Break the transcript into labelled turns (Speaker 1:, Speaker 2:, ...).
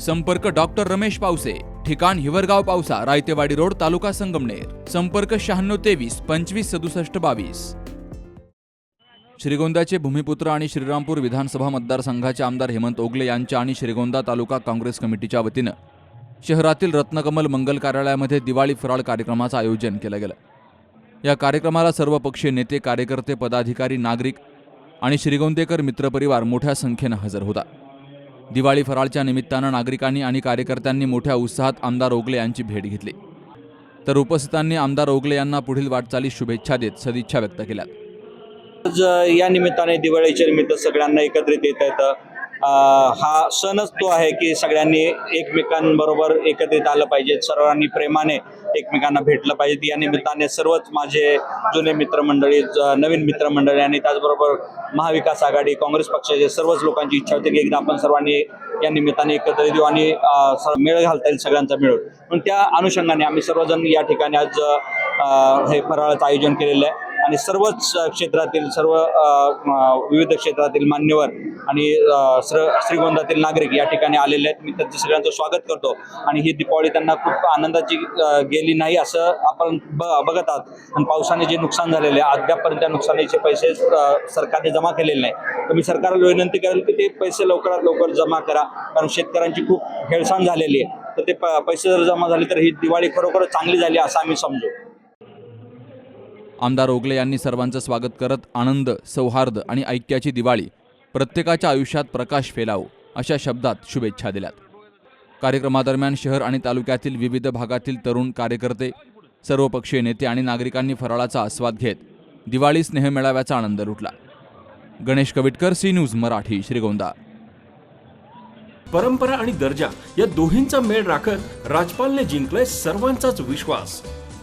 Speaker 1: संपर्क डॉक्टर रमेश पावसे ठिकाण हिवरगाव पावसा रायतेवाडी रोड तालुका संगमनेर. संपर्क शहाण्णव तेवीस पंचवीस सदुसष्ट बावीस. श्रीगोंद्याचे भूमिपुत्र आणि श्रीरामपूर विधानसभा मतदारसंघाचे आमदार हेमंत ओगले यांच्या आणि श्रीगोंदा तालुका काँग्रेस कमिटीच्या वतीनं शहरातील रत्नकमल मंगल कार्यालयामध्ये दिवाळी फराळ कार्यक्रमाचं आयोजन केलं गेलं. या कार्यक्रमाला सर्वपक्षीय नेते कार्यकर्ते पदाधिकारी नागरिक आणि श्रीगोंदेकर मित्रपरिवार मोठ्या संख्येनं हजर होता. दिवाळी फराळच्या निमित्तानं नागरिकांनी आणि कार्यकर्त्यांनी मोठ्या उत्साहात आमदार ओगले यांची भेट घेतली. तर उपस्थितांनी आमदार ओगले यांना पुढील वाटचालीस शुभेच्छा देत सदिच्छा व्यक्त केल्या
Speaker 2: आज या निमित्ताने दिवाळीच्या निमित्त सगळ्यांना एकत्रित येत येतं हा सणच तो आहे की सगळ्यांनी एकमेकांबरोबर एकत्रित आलं पाहिजे. सर्वांनी प्रेमाने एकमेकांना भेटलं पाहिजे. या निमित्ताने सर्वच माझे जुने मित्रमंडळी नवीन मित्रमंडळी आणि त्याचबरोबर महाविकास आघाडी काँग्रेस पक्षाचे सर्वच लोकांची इच्छा होती की एकदा आपण सर्वांनी या निमित्ताने एकत्रित येऊ आणि स- मेळ घालता येईल सगळ्यांचा मिळून. पण त्या अनुषंगाने आम्ही सर्वजण या ठिकाणी आज हे फराळाचं आयोजन केलेलं आहे. आणि सर्वच क्षेत्रातील सर्व विविध क्षेत्रातील मान्यवर आणि श्र श्रीगोंदातील नागरिक या ठिकाणी आलेले आहेत. मी त्यांचं सगळ्यांचं स्वागत करतो. आणि ही दीपावली त्यांना खूप आनंदाची गेली नाही असं आपण ब बघत आहात. आणि पावसाने जे नुकसान झालेले आहे अद्यापपर्यंत त्या नुकसानीचे पैसे सरकारने जमा केलेले नाही. तर मी सरकारला विनंती करेल की ते पैसे लवकरात लवकर जमा करा. कारण शेतकऱ्यांची खूप हेळसाण झालेली आहे. तर ते प- पैसे जर जमा झाले तर ही दिवाळी खरोखरच चांगली झाली असं आम्ही समजू.
Speaker 1: आमदार ओगले यांनी सर्वांचं स्वागत करत आनंद सौहार्द आणि ऐक्याची दिवाळी प्रत्येकाच्या आयुष्यात प्रकाश फेलावो अशा शब्दात शुभेच्छा दिल्यात. कार्यक्रमादरम्यान शहर आणि तालुक्यातील विविध भागातील तरुण कार्यकर्ते सर्वपक्षीय नेते आणि नागरिकांनी फराळाचा आस्वाद घेत दिवाळी स्नेह मेळाव्याचा आनंद लुटला. Ganesh Kavitkar C news Marathi Shrigonda.
Speaker 3: परंपरा आणि दर्जा या दोहींचा मेळ राखत राजपालने जिंकलाय सर्वांचाच विश्वास.